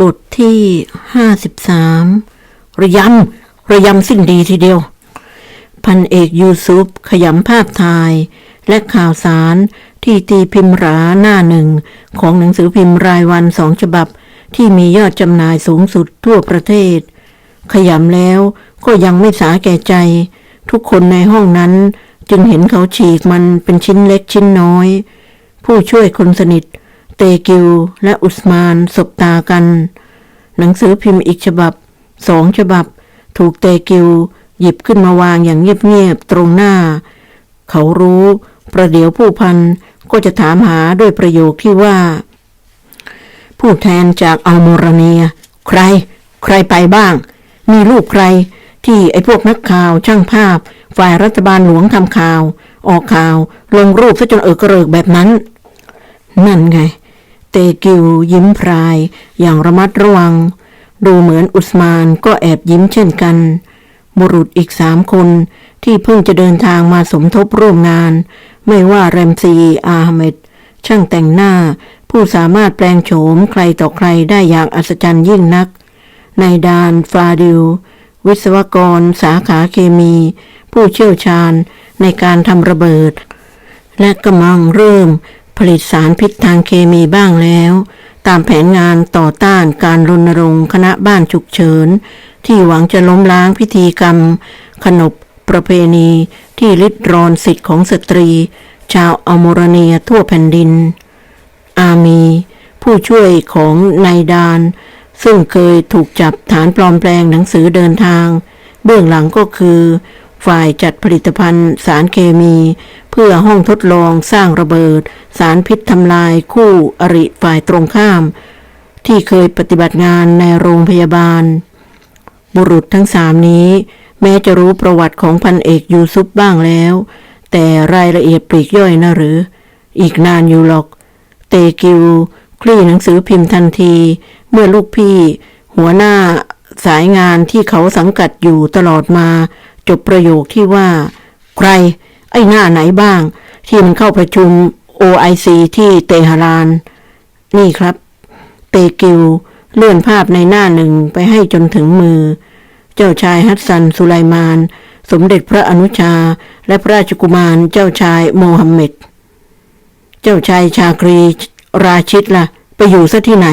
บทที่ห้าสิบสามระยำ ระยำสิ้นดีทีเดียว พันเอกยูซุปขยำภาพถ่าย และข่าวสารที่ตีพิมพ์ราหน้าหนึ่ง ของหนังสือพิมพ์รายวันสองฉบับ ที่มียอดจำหน่ายสูงสุดทั่วประเทศ ขยำแล้วก็ยังไม่สาแก่ใจ ทุกคนในห้องนั้นจึงเห็นเขาฉีกมันเป็นชิ้นเล็กชิ้นน้อย ผู้ช่วยคนสนิท เตกิว และอุสมานสบตากัน หนังสือพิมพ์อีกฉบับสองฉบับ ถูกเตกิว หยิบขึ้นมาวางอย่างเงียบๆตรงหน้า เขารู้ประเดี๋ยวผู้พันก็จะถามหาด้วยประโยคที่ว่า ผู้แทนจากอัลโมรเนีย ใคร ใครไปบ้าง มีลูกใครที่ไอ้พวกนักข่าวช่างภาพ ฝ่ายรัฐบาลหลวงทำข่าว ออกข่าว ลงรูปซะจนเออกระเริกแบบนั้น นั่นไง เตกิวยิ้มพราย อย่างระมัดระวัง ดูเหมือนอุสมานก็แอบยิ้มเช่นกัน บุรุษอีกสามคนที่เพิ่งจะเดินทางมาสมทบร่วมงาน ไม่ว่าแรมซีอาห์เมดช่างแต่งหน้า ผู้สามารถแปลงโฉมใครต่อใครได้อย่างอัศจรรย์ยิ่งนัก ในดานฟาดิล วิศวกร สาขาเคมี ผู้เชี่ยวชาญในการทำระเบิด และกำลังเริ่ม ผลิตสารพิษทางเคมีบ้างแล้ว ตามแผนงานต่อต้านการรณรงค์คณะบ้านฉุกเฉิน ที่หวังจะล้มล้างพิธีกรรม ขนบประเพณี ที่ริดรอนสิทธิ์ของสตรี ชาวอโมรเนียทั่วแผ่นดิน อามี ผู้ช่วยของนายดาน ซึ่งเคยถูกจับฐานปลอมแปลงหนังสือเดินทาง เบื้องหลังก็คือ ฝ่ายจัดผลิตภัณฑ์ สารเคมี เพื่อห้องทดลองสร้างระเบิด สารพิษทำลายคู่อริฝ่ายตรงข้าม ที่เคยปฏิบัติงานในโรงพยาบาล บุรุษทั้งสามนี้ แม้จะรู้ประวัติของพันเอกยูซุปบ้างแล้ว แต่รายละเอียดปลีกย่อยนะหรือ อีกนานอยู่หรอก เตกิว คลี่หนังสือพิมพ์ทันที เมื่อลูกพี่ หัวหน้าสายงานที่เขาสังกัดอยู่ตลอดมา จบประโยคที่ว่า ใคร ไอ้หน้าไหนบ้าง ที่มันเข้าประชุม OIC ที่เตหะราน นี่ครับ เตกิว เลื่อนภาพในหน้าหนึ่งไปให้จนถึงมือ เจ้าชายฮัสซัน สุไลมาน สมเด็จพระอนุชา และพระราชกุมารเจ้าชายโมฮัมเหม็ด เจ้าชายชากรีราชิดละ่ะ ไปอยู่ซะที่ไหน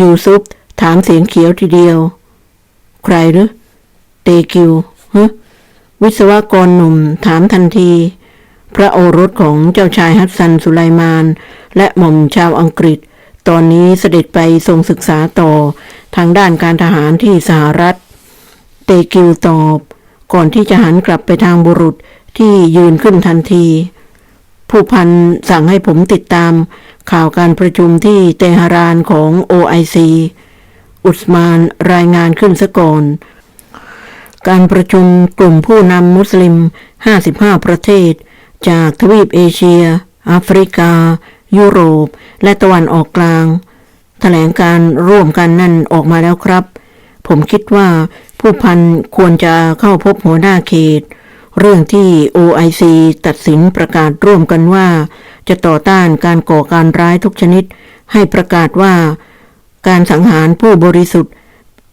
ยูซุปถามเสียงเขียวทีเดียว ใครหรือเตกิว ฮะวิศวกรหนุ่มถามทันที พระโอรสของเจ้าชายฮัสซันสุไลมาน และหม่อมชาวอังกฤษ ตอนนี้เสด็จไปทรงศึกษาต่อทางด้านการทหารที่สหรัฐ เตกิวตอบ ก่อนที่จะหันกลับไปทางบุรุษที่ยืนขึ้นทันที ผู้พันสั่งให้ผมติดตามข่าวการประชุมที่เตหรานของ OIC อุสมานรายงานขึ้นซะก่อน การประชุมกลุ่มผู้นำมุสลิม 55 ประเทศ จากทวีปเอเชียแอฟริกา ยุโรป และตะวันออกกลางแถลงการร่วมกันนั่นออกมาแล้วครับ ผมคิดว่าผู้พันควรจะเข้าพบหัวหน้าเขต เรื่องที่ OIC ตัดสินประกาศร่วมกันว่า จะต่อต้านการก่อการร้ายทุกชนิด ให้ประกาศว่า การสังหารผู้บริสุทธิ์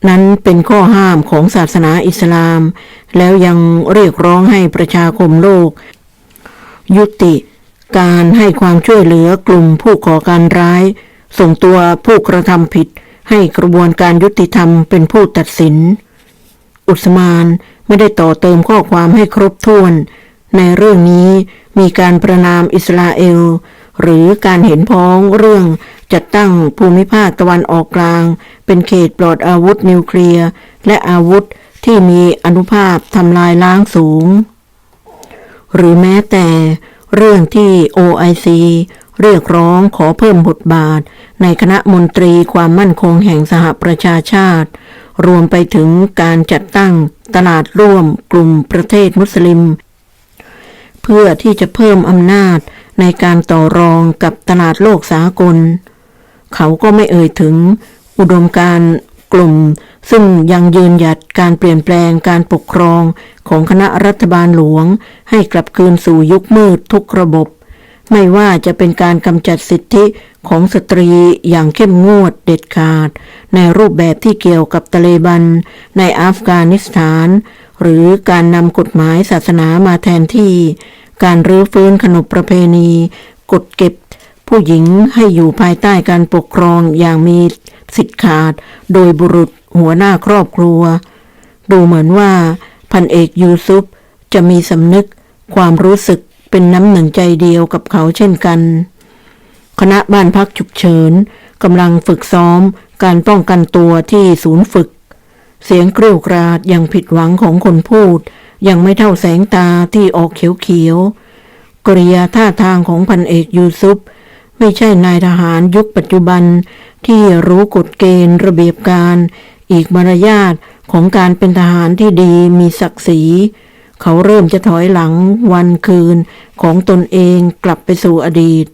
นั้นเป็นข้อห้ามของศาสนาอิสลาม แล้วยังเรียกร้องให้ประชาคมโลก ยุติการให้ความช่วยเหลือกลุ่มผู้ก่อการร้าย ส่งตัวผู้กระทำผิด ให้กระบวนการยุติธรรมเป็นผู้ตัดสิน อุสมานไม่ได้ต่อเติมข้อความให้ครบถ้วน ในเรื่องนี้มีการประนามอิสราเอล หรือการเห็นพ้องเรื่อง จัดตั้งภูมิภาคตะวันออกกลาง เป็นเขตปลอดอาวุธนิวเคลียร์ และอาวุธที่มีอนุภาพทำลายล้างสูง หรือแม้แต่เรื่องที่ OIC เรียกร้องขอเพิ่มบทบาท ในคณะมนตรีความมั่นคงแห่งสหประชาชาติ รวมไปถึงการจัดตั้งตลาดร่วมกลุ่มประเทศมุสลิม เพื่อที่จะเพิ่มอำนาจในการต่อรองกับตลาดโลกสากล เขาก็ไม่เอ่ยถึงอุดมการกลุ่ม ซึ่งยังยืนหยัดการเปลี่ยนแปลงการปกครองของคณะรัฐบาลหลวง ให้กลับคืนสู่ยุคมืดทุกระบบ ไม่ว่าจะเป็นการกำจัดสิทธิของสตรีอย่างเข้มงวดเด็ดขาด ในรูปแบบที่เกี่ยวกับตะเลบัน ในอัฟกานิสถาน หรือการนำกฎหมายศาสนามาแทนที่ การรื้อฟื้นขนบประเพณี กฎเก็บ ผู้หญิงให้อยู่ภายใต้การปกครองอย่างมีสิทธิขาด โดยบุรุษหัวหน้าครอบครัว ดูเหมือนว่า พันเอกยูซุปจะมีสำนึกความรู้สึกเป็นน้ำหนึ่งใจเดียวกับเขาเช่นกัน คณะบ้านพักฉุกเฉินกำลังฝึกซ้อมการป้องกันตัวที่ศูนย์ฝึก เสียงกริ้วกราดอย่างผิดหวังของคนพูด ยังไม่เท่าแสงตาที่ออกเขียวๆกริยาท่าทางของพันเอกยูซุป ไม่ใช่นายทหารยุคปัจจุบันที่รู้กฎเกณฑ์ระเบียบการ อีกมารยาทของการเป็นทหารที่ดีมีศักดิ์ศรี เขาเริ่มจะถอยหลังวันคืนของตนเองกลับไปสู่อดีต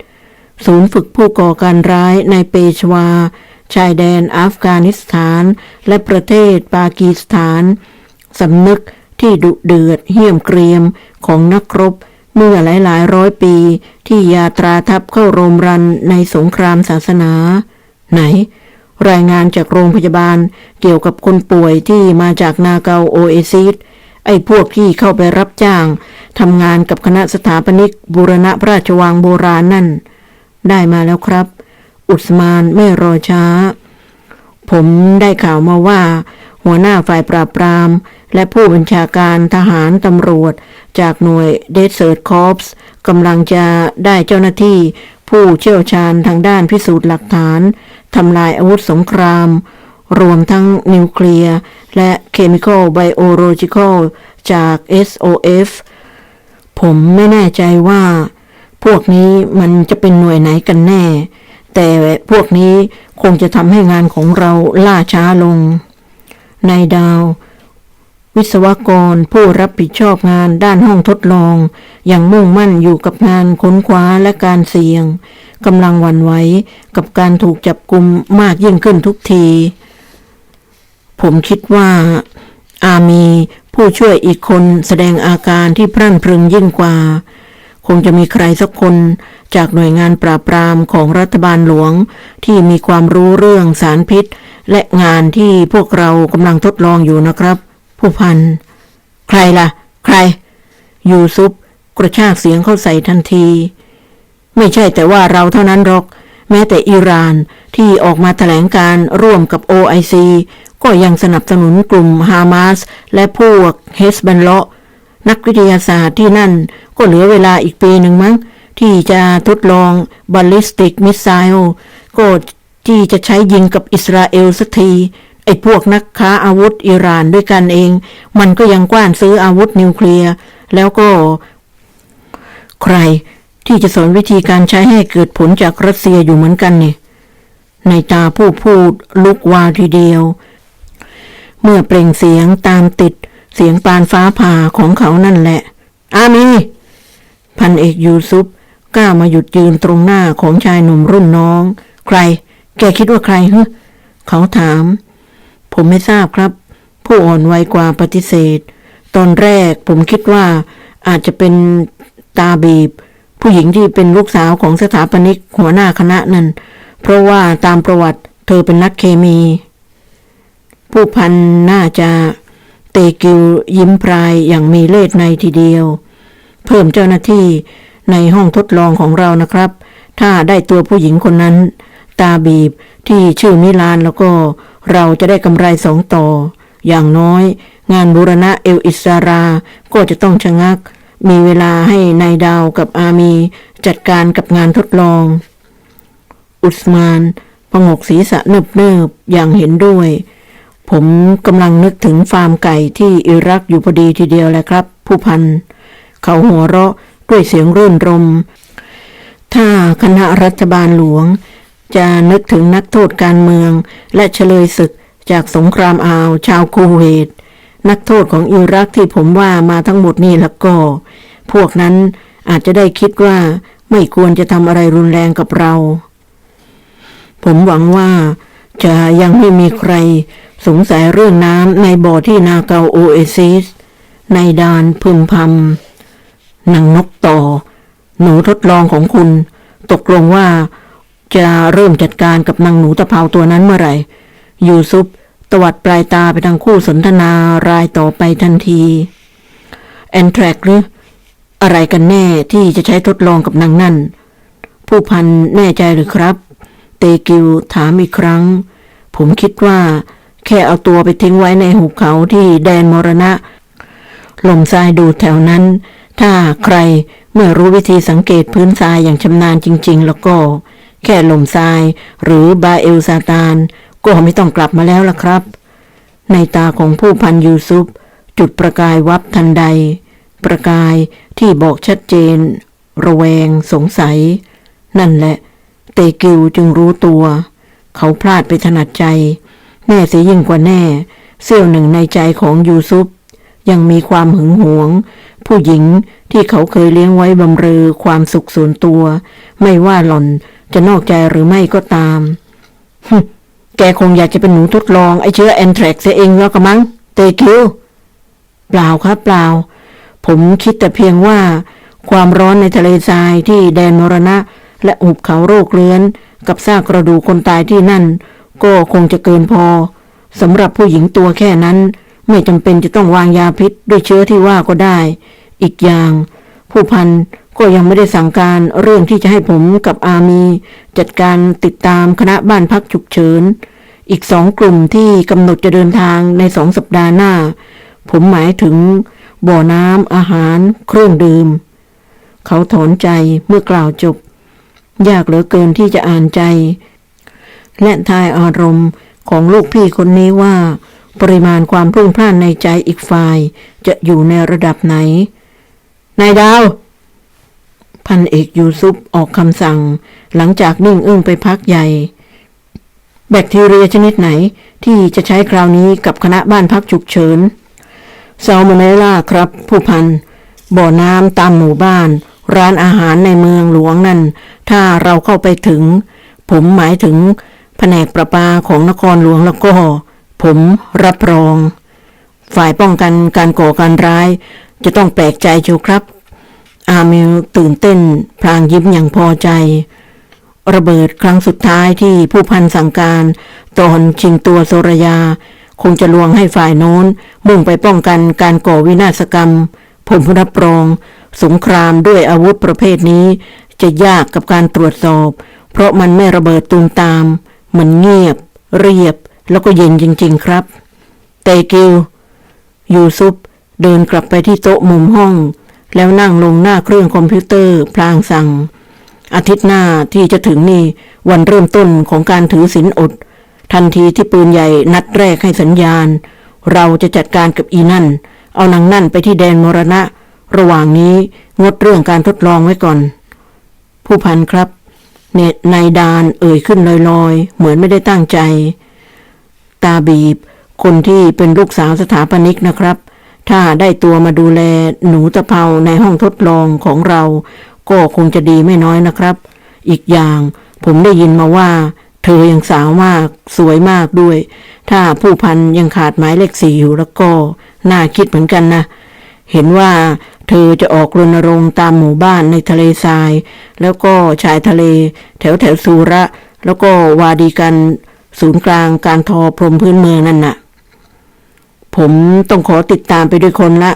ศูนย์ฝึกผู้ก่อการร้ายในเปชวา ชายแดนอัฟกานิสถาน และประเทศปากีสถานสำนึกที่ดุเดือดเหี้ยมเกรียมของนักรบ เมื่อหลายหลายๆ ร้อยปีที่ยาตราทัพเข้าโรมรันในสงครามศาสนา ไหน รายงานจากโรงพยาบาลเกี่ยวกับคนป่วยที่มาจากนาเกาโอเอซิสไอ้พวกที่เข้าไปรับจ้างทำงานกับคณะสถาปนิกบูรณะพระราชวังโบราณนั่น ได้มาแล้วครับ อุสมานไม่รอช้า ผมได้ข่าวมาว่า หัวหน้าฝ่ายปราบปราม และผู้บัญชาการทหารตำรวจ จากหน่วยเดสเซิร์ตคอร์ปส์กำลังจะได้เจ้าหน้าที่ ผู้เชี่ยวชาญทางด้านพิสูจน์หลักฐานทำลายอาวุธสงคราม รวมทั้งนิวเคลียร์ และเคมีคอลไบโอโลจิคอลจาก SOF ผมไม่แน่ใจว่า พวกนี้มันจะเป็นหน่วยไหนกันแน่ แต่พวกนี้คงจะทำให้งานของเราล่าช้าลงนายดาว วิศวกรผู้รับผิดชอบงานด้านห้องทดลอง อย่างมุ่งมั่นอยู่กับงานค้นคว้าและการเสี่ยงกำลังหวันไหวกับการถูกจับกลุมมากยิ่งขึ้นทุกที ผมคิดว่า อามีผู้ช่วยอีกคนแสดงอาการที่พรั่นพรึงยิ่งกว่า คงจะมีใครสักคนจากหน่วยงานปราบปรามของรัฐบาลหลวงที่มีความรู้เรื่องสารพิษ และงานที่พวกเรากำลังทดลองอยู่นะครับ ผู้พัน ใครล่ะ ใคร ยูซุปกระชากเสียงเข้าใส่ทันที ไม่ใช่แต่ว่าเราเท่านั้นหรอก แม้แต่อิหร่านที่ออกมาแถลงการร่วมกับ OIC ก็ยังสนับสนุนกลุ่มฮามาสและพวกเฮสบันเลาะนักวิทยาศาสตร์ที่นั่นก็เหลือเวลาอีกปีหนึ่งมั้ง ที่จะทดลองบอลลิสติกมิสไซล์ก็ที่จะใช้ยิงกับอิสราเอลสักที ไอ้พวกนักค้าอาวุธอิหร่านด้วยกันเอง มันก็ยังกว้านซื้ออาวุธนิวเคลียร์ แล้วก็ ใครที่จะสอนวิธีการใช้ให้เกิดผลจากรัสเซียอยู่เหมือนกันนี่ ในตาผู้พูดลุกวาวทีเดียว เมื่อเปล่งเสียงตามติด เสียงปานฟ้าผ่าของเขานั่นแหละ อามี พันเอกยูซุปกล้ามาหยุดยืนตรงหน้าของชายหนุ่มรุ่นน้อง ใคร แกคิดว่าใครฮึเขาถาม ผมไม่ทราบครับ ผู้อ่อนวัยกว่าปฏิเสธ ตอนแรกผมคิดว่าอาจจะเป็นตาบีบ ผู้หญิงที่เป็นลูกสาวของสถาปนิกหัวหน้าคณะนั่นเพราะว่าตามประวัติเธอเป็นนักเคมี ผู้พันน่าจะเตกิวยิ้มพรายอย่างมีเล่ห์ในทีเดียว เพิ่มเจ้าหน้าที่ในห้องทดลองของเรานะครับ ถ้าได้ตัวผู้หญิงคนนั้น ตาบีบที่ชื่อมิลานแล้วก็เราจะได้กำไรสองต่อ อย่างน้อย งานบูรณะเอลอิสารา ก็จะต้องชะงัก มีเวลาให้นายดาวกับอามี จัดการกับงานทดลอง อุสมานพงกศีรษะเนิบเนิบอย่างเห็นด้วย ผมกำลังนึกถึงฟาร์มไก่ที่อิรักอยู่พอดีทีเดียวแหละครับ ผู้พัน เขาหัวเราะด้วยเสียงรื่นรม ถ้าคณะรัฐบาลหลวง จะนึกถึงนักโทษการเมือง และเฉลยศึกจากสงครามอาวชาวคูเวตนักโทษของอิรักที่ผมว่ามาทั้งหมดนี่แล้วก็ พวกนั้นอาจจะได้คิดว่าไม่ควรจะทำอะไรรุนแรงกับเรา ผมหวังว่าจะยังไม่มีใครสงสัยเรื่องน้ำในบ่อที่นาเกาโอเอซิสในดานพึมพำนางนกต่อ หนูทดลองของคุณ ตกลงว่า จะเริ่มจัดการกับนางหนูตะเภาตัวนั้นเมื่อไหร่ ยูซุปตวัดปลายตาไปทางคู่สนทนารายต่อไปทันที แอนแทรกหรือ อะไรกันแน่ที่จะใช้ทดลองกับนางนั่น ผู้พันแน่ใจหรือครับ เตกิวถามอีกครั้ง ผมคิดว่า แค่เอาตัวไปทิ้งไว้ในหุบเขาที่แดนมรณะ ลมทรายดูดแถวนั้น ถ้าใครเมื่อรู้วิธีสังเกตพื้นทรายอย่างชำนาญจริง ๆ แล้วก็ แค่ลมทราย หรือบาเอลซาตาน ก็ไม่ต้องกลับมาแล้วล่ะครับ ในตาของผู้พันยูซุป จุดประกายวับทันใด ประกายที่บอกชัดเจน ระแวงสงสัย นั่นแหละ เตกิวจึงรู้ตัว เขาพลาดไปถนัดใจ แน่เสียยิ่งกว่าแน่เสี้ยวหนึ่งในใจของยูซุป ยังมีความหึงหวง ผู้หญิงที่เขาเคยเลี้ยงไว้บำเรอความสุขส่วนตัว ไม่ว่าหล่อน จะนอกใจหรือไม่ก็ตามฮึแกคงอยากจะเป็นหนูทดลองไอเชื้อแอนแทรกเสียเองแล้วกระมัง เตคิวเปล่าครับเปล่า ผมคิดแต่เพียงว่า ความร้อนในทะเลทรายที่แดนมรณะ และหุบเขาโรคเรื้อน กับซากกระดูกคนตายที่นั่น ก็คงจะเกินพอสำหรับผู้หญิงตัวแค่นั้น ไม่จำเป็นจะต้องวางยาพิษด้วยเชื้อที่ว่าก็ได้ อีกอย่าง ผู้พัน ก็ยังไม่ได้สั่งการเรื่องที่จะให้ผมกับอามี จัดการติดตามคณะบ้านพักฉุกเฉิน อีกสองกลุ่มที่กำหนดจะเดินทางในสองสัปดาห์หน้า ผมหมายถึง บ่อน้ำอาหาร เครื่องดื่ม เขาถอนใจเมื่อกล่าวจบ ยากเหลือเกินที่จะอ่านใจ และทายอารมณ์ของลูกพี่คนนี้ว่า ปริมาณความพรุ่งพล่านในใจอีกฝ่าย จะอยู่ในระดับไหน นายดาว พันเอกยูซุปออกคำสั่ง หลังจากนิ่งอึ้งไปพักใหญ่ แบคทีเรียชนิดไหนที่จะใช้คราวนี้กับคณะบ้านพักฉุกเฉินซาลโมเนลล่าครับ ผู้พัน บ่อน้ำตามหมู่บ้าน ร้านอาหารในเมืองหลวงนั่น ถ้าเราเข้าไปถึง ผมหมายถึงแผนกประปาของนครหลวงแล้วก็ ผมรับรอง ฝ่ายป้องกันการก่อการร้าย จะต้องแปลกใจเชียวครับ อาเมลตื่นเต้น พลางยิ้มอย่างพอใจ ระเบิดครั้งสุดท้ายที่ผู้พันสั่งการตอนชิงตัวโซรยา คงจะลวงให้ฝ่ายโน้น มุ่งไปป้องกันการก่อวินาศกรรม ผมรับรอง สงครามด้วยอาวุธประเภทนี้ จะยากกับการตรวจสอบ เพราะมันไม่ระเบิดตูมตาม มันเงียบ เรียบแล้วก็เย็นจริง ๆ ครับเตกิวยูซุปเดินกลับไปที่โต๊ะมุมห้อง แล้วนั่งลงหน้าเครื่องคอมพิวเตอร์พลางสั่ง อาทิตย์หน้าที่จะถึงนี่วันเริ่มต้นของการถือศีลอด ทันทีที่ปืนใหญ่นัดแรกให้สัญญาณ เราจะจัดการกับอีนั่น เอานางนั่นไปที่แดนมรณะ ระหว่างนี้งดเรื่องการทดลองไว้ก่อน ผู้พันครับเนตนายดานเอ่ยขึ้นลอยๆ เหมือนไม่ได้ตั้งใจ ตาบีบ คนที่เป็นลูกสาวสถาปนิกนะครับ ถ้าได้ตัวมาดูแลหนูตะเภาในห้องทดลองของเรา ก็คงจะดีไม่น้อยนะครับ อีกอย่างผมได้ยินมาว่า เธอยังสาวมากสวยมากด้วย ถ้าผู้พันยังขาดหมายเลขสี่อยู่แล้วก็น่าคิดเหมือนกันนะ เห็นว่าเธอจะออกรณรงค์ตามหมู่บ้านในทะเลทราย แล้วก็ชายทะเล แถวแถวสุระ แล้วก็วาดีกันศูนย์กลางการทอพรมพื้นเมืองนั่นน่ะ ผมต้องขอติดตามไปด้วยคนละ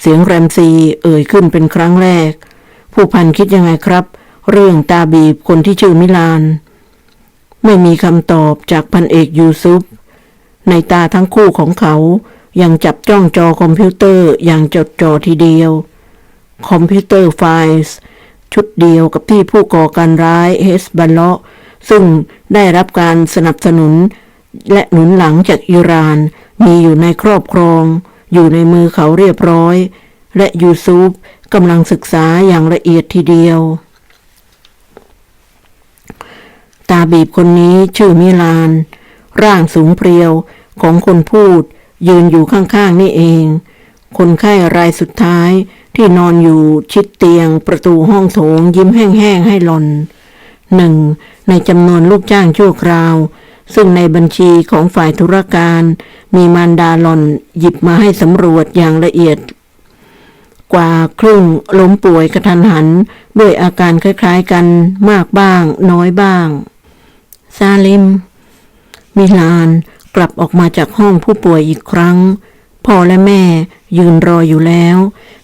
เสียงแรมซีเอ่ยขึ้นเป็นครั้งแรก ผู้พันคิดยังไงครับ เรื่องตาบีบคนที่ชื่อมิลาน ไม่มีคำตอบจากพันเอกยูซุปในตาทั้งคู่ของเขายังจับจ้องจอคอมพิวเตอร์อย่างจดจ่อทีเดียว คอมพิวเตอร์ไฟล์ชุดเดียวกับที่ผู้ก่อการร้ายเฮสบัลเลาะซึ่งได้รับการสนับสนุน และหนุนหลังจากอิหร่านมีอยู่ในครอบครอง อยู่ในมือเขาเรียบร้อย และยูซุปกำลังศึกษาอย่างละเอียดทีเดียว ตาบีบคนนี้ชื่อมิลาน ร่างสูงเพรียวของคนพูด ยืนอยู่ข้างๆนี่เอง คนไข้รายสุดท้ายที่นอนอยู่ชิดเตียงประตูห้องโถงยิ้มแห้งๆให้หลอนหนึ่งในจำนวนลูกจ้างชั่วคราว ซึ่งในบัญชีของฝ่ายธุรการ มีมารดาหลอนหยิบมาให้สำรวจอย่างละเอียด กว่าครึ่งล้มป่วยกระทันหัน ด้วยอาการคล้ายๆกันมากบ้าง น้อยบ้าง ซาลิม มิลานกลับออกมาจากห้องผู้ป่วยอีกครั้ง พ่อและแม่ยืนรออยู่แล้ว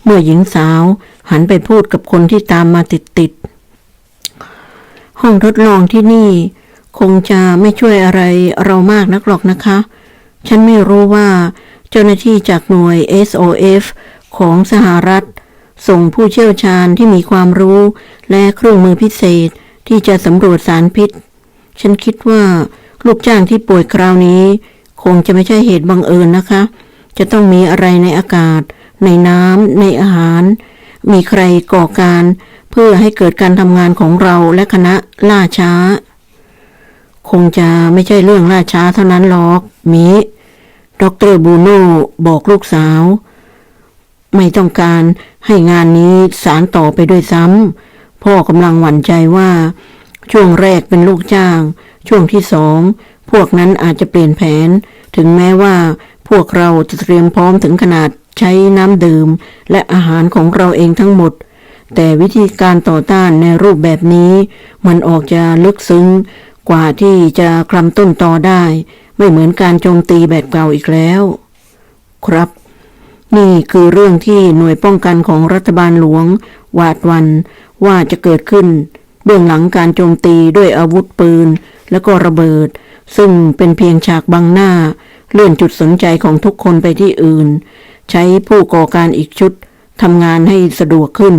เมื่อหญิงสาวหันไปพูดกับคนที่ตามมาติดๆห้องทดลองที่นี่ คงจะไม่ช่วยอะไรเรามากนักหรอกนะคะ ฉันไม่รู้ว่าเจ้าหน้าที่จากหน่วย SOF ของสหรัฐ ส่งผู้เชี่ยวชาญที่มีความรู้และเครื่องมือพิเศษที่จะสำรวจสารพิษ ฉันคิดว่าลูกจ้างที่ป่วยคราวนี้ คงจะไม่ใช่เหตุบังเอิญนะคะ จะต้องมีอะไรในอากาศ ในน้ำในอาหาร มีใครก่อการ เพื่อให้เกิดการทำงานของเราและคณะล่าช้า คงจะไม่ใช่เรื่องล่าช้าเท่านั้นหรอก มิดรบูโน่บอกลูกสาว ไม่ต้องการให้งานนี้สารต่อไปด้วยซ้ำพ่อกำลังหวั่นใจว่า ช่วงแรกเป็นลูกจ้าง ช่วงที่สอง พวกนั้นอาจจะเปลี่ยนแผน ถึงแม้ว่าพวกเราจะเตรียมพร้อมถึงขนาดใช้น้ำดื่ม และอาหารของเราเองทั้งหมด แต่วิธีการต่อต้านในรูปแบบนี้ มันออกจะลึกซึ้ง กว่าที่จะคลำต้นตอได้ ไม่เหมือนการโจมตีแบบเก่าอีกแล้ว ครับ นี่คือเรื่องที่หน่วยป้องกันของรัฐบาลหลวง หวาดวันว่าจะเกิดขึ้น เบื้องหลังการโจมตีด้วยอาวุธปืน และก็ระเบิด ซึ่งเป็นเพียงฉากบังหน้า เลื่อนจุดสนใจของทุกคนไปที่อื่น ใช้ผู้ก่อการอีกชุดทำงานให้สะดวกขึ้น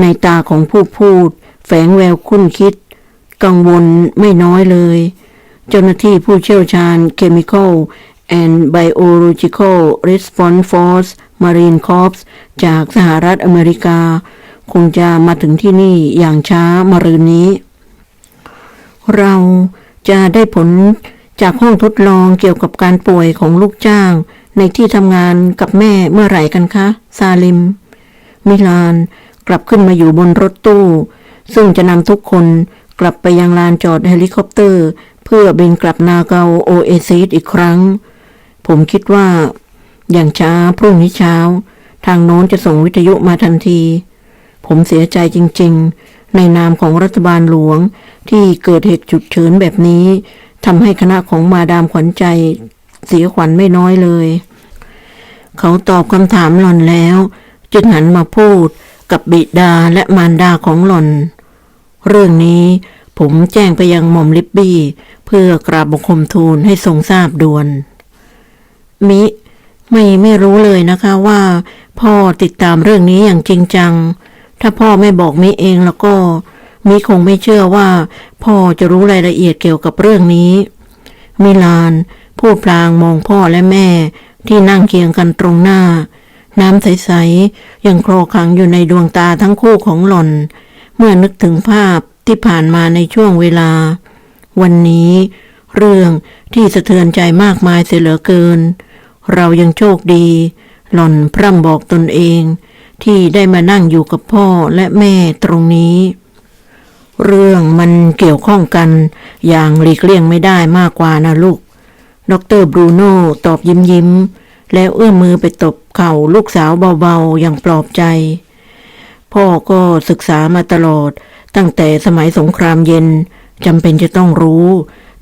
ในตาของผู้พูด แฝงแววคุ้นคิด กังวลไม่น้อยเลย เจ้าหน้าที่ผู้เชี่ยวชาญ Chemical and Biological Response Force Marine Corps จากสหรัฐอเมริกา คงจะมาถึงที่นี่อย่างช้ามารืนนี้ เราจะได้ผลจากห้องทดลองเกี่ยวกับการป่วยของลูกจ้าง ในที่ทำงานกับแม่เมื่อไหร่กันคะ ซาลิม มิลานกลับขึ้นมาอยู่บนรถตู้ ซึ่งจะนำทุกคน กลับไปยังลานจอดเฮลิคอปเตอร์ เพื่อบินกลับนาเกาโอเอซิสอีกครั้ง ผมคิดว่า อย่างช้าพรุ่งนี้เช้า ทางโน้นจะส่งวิทยุมาทันที ผมเสียใจจริง ๆ ในนามของรัฐบาลหลวงที่เกิดเหตุฉุกเฉินแบบนี้ทำให้คณะของมาดามขวัญใจ เสียขวัญไม่น้อยเลย เขาตอบคำถามหล่อนแล้ว จึงหันมาพูดกับบิดาและมารดาของหล่อน เรื่องนี้ผมแจ้งไปยังหม่อมลิบบี้ เพื่อกราบบังคมทูลให้ทรงทราบด่วน มิไม่ไม่รู้เลยนะคะว่า พ่อติดตามเรื่องนี้อย่างจริงจัง ถ้าพ่อไม่บอกมิเองแล้วก็ มิคงไม่เชื่อว่า พ่อจะรู้รายละเอียดเกี่ยวกับเรื่องนี้ มิลาน พูดพลางมองพ่อและแม่ ที่นั่งเคียงกันตรงหน้า น้ำใสๆยังโคลอคลังอยู่ในดวงตาทั้งคู่ของหล่อน เมื่อนึกถึงภาพที่ผ่านมาในช่วงเวลา วันนี้ เรื่องที่สะเทือนใจมากมายเสียเหลือเกิน เรายังโชคดี หล่อนพร่ำบอกตนเอง ที่ได้มานั่งอยู่กับพ่อและแม่ตรงนี้ เรื่องมันเกี่ยวข้องกันอย่างหลีกเลี่ยงไม่ได้มากกว่านะลูกดรบรูโน่ตอบยิ้มยิ้มแล้วเอื้อมมือไปตบเข่าลูกสาวเบาๆอย่างปลอบใจ พ่อก็ศึกษามาตลอด ตั้งแต่สมัยสงครามเย็นจำเป็นจะต้องรู้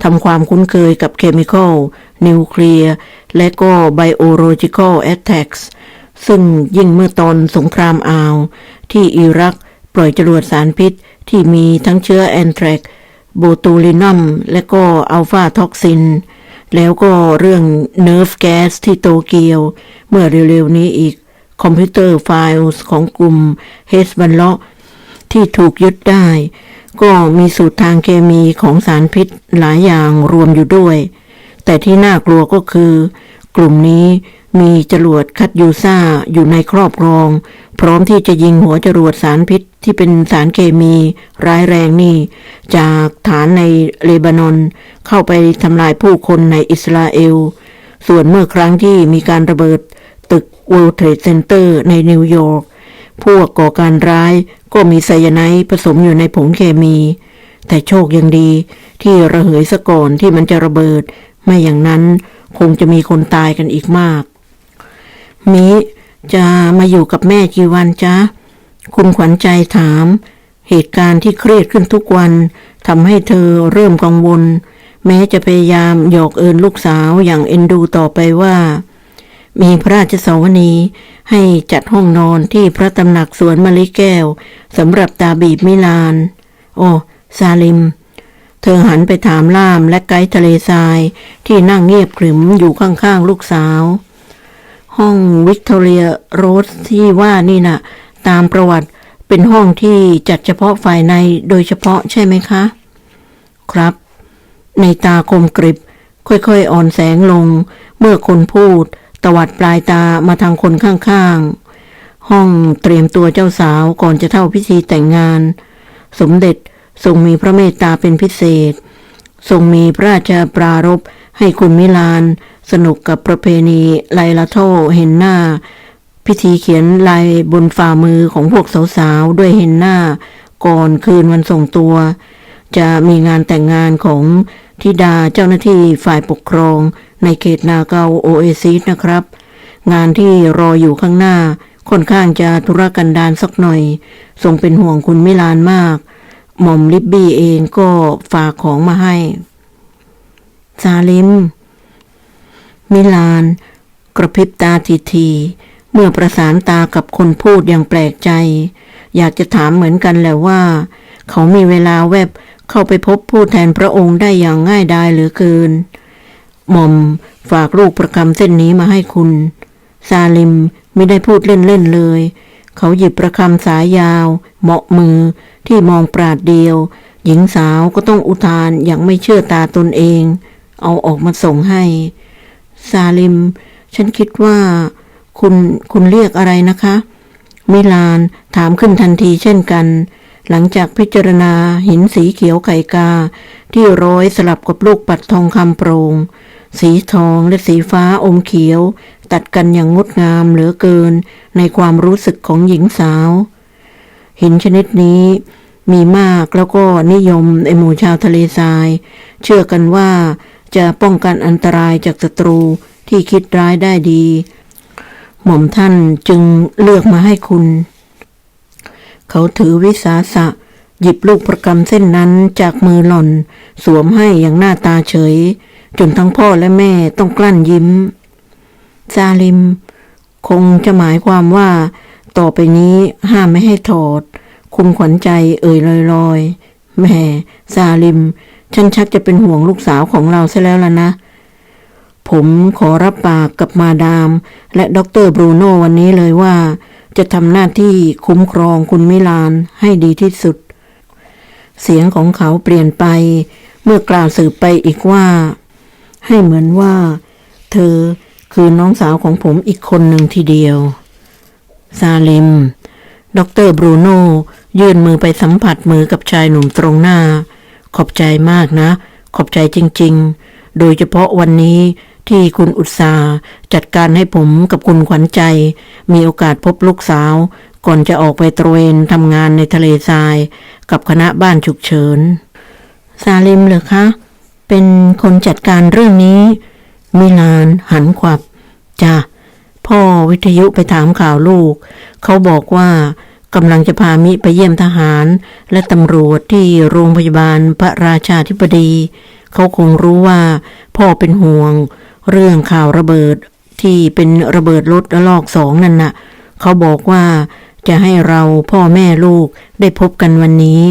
ทำความคุ้นเคยกับเคมีคอลนิวเคลียร์และก็ไบโอโลจิคอลแอตแทกซึ่งยิ่งเมื่อตอนสงครามอ่าว ที่อิรักปล่อยจรวดสารพิษที่มีทั้งเชื้อแอนแทรกโบตูลินัมและก็อัลฟาท็อกซิน แล้วก็เรื่องเนิร์ฟแก๊สที่โตเกียว เมื่อเร็วๆนี้อีก คอมพิวเตอร์ไฟล์ของกลุ่มเฮสบันเลาะที่ถูกยึดได้ ก็มีสูตรทางเคมีของสารพิษหลายอย่างรวมอยู่ด้วย แต่ที่น่ากลัวก็คือ กลุ่มนี้มีจรวดคัดยูซ่าอยู่ในครอบครอง พร้อมที่จะยิงหัวจรวดสารพิษที่เป็นสารเคมีร้ายแรงนี่ จากฐานในเลบานอน เข้าไปทำลายผู้คนในอิสราเอล ส่วนเมื่อครั้งที่มีการระเบิด World Trade Center ในนิวยอร์กพวกก่อการร้ายก็มีไซยาไนด์ผสมอยู่ในผงเคมี แต่โชคยังดีที่ระเหยซะก่อนที่มันจะระเบิด ไม่อย่างนั้นคงจะมีคนตายกันอีกมาก มิจะมาอยู่กับแม่กี่วันจ๊ะ คุณขวัญใจถาม เหตุการณ์ที่เครียดขึ้นทุกวันทำให้เธอเริ่มกังวล แม้จะพยายามหยอกเอินลูกสาวอย่างเอ็นดูต่อไปว่า มีพระราชสวนีให้จัดห้องนอนที่พระตำหนักสวนมะลิแก้วสำหรับตาบีบมิลาน โอ้ซาลิม เธอหันไปถามล่ามและไกด์ทะเลทรายที่นั่งเงียบขรึมอยู่ข้างๆลูกสาว ห้องวิกตอเรียโรสที่ว่านี่น่ะ ตามประวัติเป็นห้องที่จัดเฉพาะฝ่ายในโดยเฉพาะใช่ไหมคะ ครับ ในตาคมกริบ ค่อยๆ อ่อนแสงลง เมื่อคนพูด ตวัดปลายตามาทางคนข้างๆ ห้องเตรียมตัวเจ้าสาวก่อนจะเท่าพิธีแต่งงาน สมเด็จทรงมีพระเมตตาเป็นพิเศษ ทรงมีพระราชปรารภให้คุณมิลาน สนุกกับประเพณีไลลาโทเห็นหน้า พิธีเขียนลายบนฝ่ามือของพวกสาวๆ ด้วยเห็นหน้า ก่อนคืนวันส่งตัว จะมีงานแต่งงานของธิดาเจ้าหน้าที่ฝ่ายปกครอง ในเขตนาเกาโอเอซิสนะครับ งานที่รออยู่ข้างหน้า ค่อนข้างจะธุรกันดารสักหน่อยทรงเป็นห่วงคุณมิลานมาก หม่อมลิบบี้เองก็ฝากของมาให้ซาลิม มิลาน กระพริบตาทีที เมื่อประสานตากับคนพูดอย่างแปลกใจ อยากจะถามเหมือนกันแหละว่า เขามีเวลาแวบเข้าไปพบผู้แทนพระองค์ได้อย่างง่ายดายหลือเกิน หม่อมฝากลูกประคำเส้นนี้มาให้คุณ ซาลิมไม่ได้พูดเล่นๆเลย เขาหยิบประคำสายยาว เหมาะมือที่มองปราดเดียว หญิงสาวก็ต้องอุทานอย่างไม่เชื่อตาตนเอง เอาออกมาส่งให้ ซาลิม ฉันคิดว่า คุณคุณเรียกอะไรนะคะ มิลานถามขึ้นทันทีเช่นกันหลังจากพิจารณาหินสีเขียวไก่กา ที่ร้อยสลับกับลูกปัดทองคำโปรง่ง สีทองและสีฟ้าอมเขียว ตัดกันอย่างงดงามเหลือเกินในความรู้สึกของหญิงสาว หินชนิดนี้มีมากแล้วก็นิยมในหมู่ชาวทะเลทราย เชื่อกันว่าจะป้องกันอันตรายจากศัตรูที่คิดร้ายได้ดี หม่อมท่านจึงเลือกมาให้คุณ เขาถือวิสาสะ หยิบลูกประกำเส้นนั้นจากมือหล่อน สวมให้อย่างหน้าตาเฉย จนทั้งพ่อและแม่ต้องกลั้นยิ้ม ซาลิม คงจะหมายความว่า ต่อไปนี้ห้ามไม่ให้ถอด คุณขวัญใจเอ่ยลอยๆแม่ซาลิม ฉันชักจะเป็นห่วงลูกสาวของเราซะแล้วล่ะนะ ผมขอรับปากกับมาดาม และด็อกเตอร์บรูโน่วันนี้เลยว่า จะทำหน้าที่คุ้มครองคุณมิลานให้ดีที่สุด เสียงของเขาเปลี่ยนไป เมื่อกล่าวสืบไปอีกว่า ให้เหมือนว่า เธอคือน้องสาวของผมอีกคนหนึ่งทีเดียว ซาลิมด็อกเตอร์บรูโน่ยื่นมือไปสัมผัสมือกับชายหนุ่มตรงหน้า ขอบใจมากนะ ขอบใจจริง ๆ โดยเฉพาะวันนี้ที่คุณอุตสาจัดการให้ผมกับคุณขวัญใจ มีโอกาสพบลูกสาว ก่อนจะออกไปตระเวนทำงานในทะเลทราย กับคณะบ้านฉุกเฉิน ซาลิมเหรอคะ เป็นคนจัดการเรื่องนี้ มิลานหันขวับจ้ะพ่อวิทยุไปถามข่าวลูก เขาบอกว่ากำลังจะพามิไปเยี่ยมทหาร และตำรวจที่โรงพยาบาลพระราชาธิบดี เขาคงรู้ว่า พ่อเป็นห่วง เรื่องข่าวระเบิดที่เป็นระเบิดรถระลอกสองนั่นน่ะ เขาบอกว่าจะให้เราพ่อแม่ลูกได้พบกันวันนี้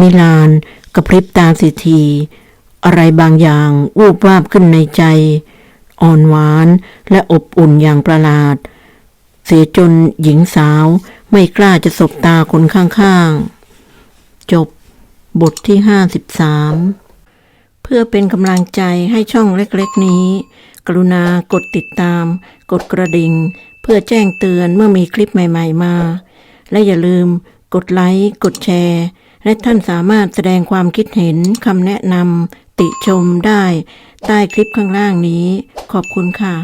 มิลานกระพริบตาสิที อะไรบางอย่างวูบวาบขึ้นในใจ อ่อนหวานและอบอุ่นอย่างประหลาด เสียจนหญิงสาวไม่กล้าจะสบตาคนข้างๆ จบบทที่ห้าสิบสามเพื่อเป็นกำลังใจให้ช่องเล็กๆนี้ กรุณากดติดตาม กดกระดิ่ง เพื่อแจ้งเตือนเมื่อมีคลิปใหม่ๆมา และอย่าลืมกดไลค์ กดแชร์ และท่านสามารถแสดงความคิดเห็นคำแนะนำ ติชมได้ใต้คลิปข้างล่างนี้ ขอบคุณค่ะ